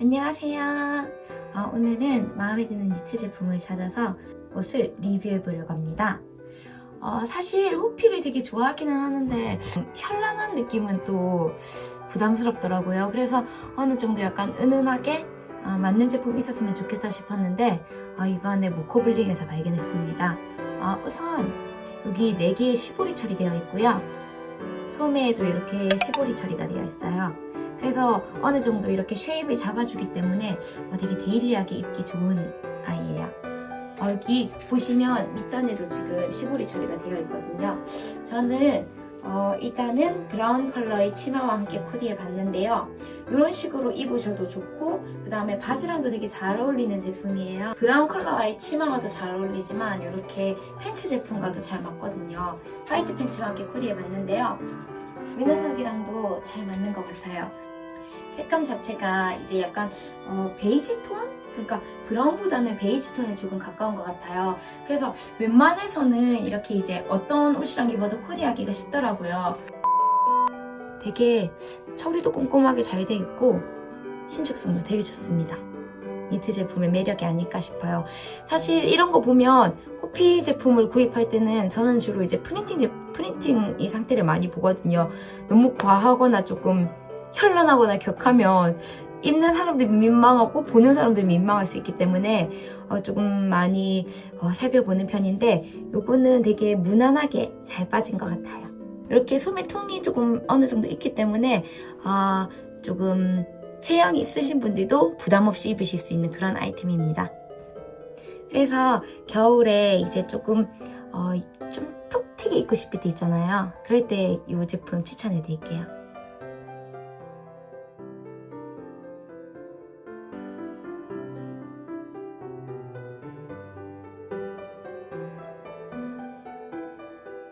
안녕하세요. 어, 오늘은 마음에 드는 니트 제품을 찾아서 옷을 리뷰해 보려고 합니다. 어, 사실 호피를 되게 좋아하기는 하는데 음, 현란한 느낌은 또 부담스럽더라고요. 그래서 어느 정도 약간 은은하게 어, 맞는 제품 있었으면 좋겠다 싶었는데 어, 이번에 모코블링에서 발견했습니다. 어, 우선 여기 4개의 시보리 처리되어 있고요. 소매에도 이렇게 시보리 처리가 되어 있어요. 그래서 어느 정도 이렇게 쉐입을 잡아주기 때문에 어, 되게 데일리하게 입기 좋은 아이예요. 어, 여기 보시면 밑단에도 지금 시보리 처리가 되어 있거든요. 저는 어, 일단은 브라운 컬러의 치마와 함께 코디해 봤는데요. 이런 식으로 입으셔도 좋고 그 다음에 바지랑도 되게 잘 어울리는 제품이에요. 브라운 컬러와의 치마와도 잘 어울리지만 이렇게 팬츠 제품과도 잘 맞거든요. 화이트 팬츠와 함께 코디해 봤는데요. 위너석이랑도 잘 맞는 것 같아요. 색감 자체가 이제 약간 어, 베이지 톤? 그러니까 브라운보다는 베이지 톤에 조금 가까운 것 같아요. 그래서 웬만해서는 이렇게 이제 어떤 옷이랑 입어도 코디하기가 쉽더라고요. 되게 처리도 꼼꼼하게 잘 돼 있고 신축성도 되게 좋습니다. 니트 제품의 매력이 아닐까 싶어요. 사실 이런 거 보면 호피 제품을 구입할 때는 저는 주로 이제 프린팅 제, 프린팅 이 상태를 많이 보거든요. 너무 과하거나 조금 현란하거나 격하면 입는 사람들이 민망하고 보는 사람들이 민망할 수 있기 때문에 어, 조금 많이 어, 살펴보는 편인데 요거는 되게 무난하게 잘 빠진 것 같아요. 이렇게 소매 통이 조금 어느 정도 있기 때문에 아 조금 체형이 있으신 분들도 부담 없이 입으실 수 있는 그런 아이템입니다. 그래서 겨울에 이제 조금 어, 좀 톡 튀게 입고 싶을 때 있잖아요. 그럴 때 이 제품 추천해 드릴게요.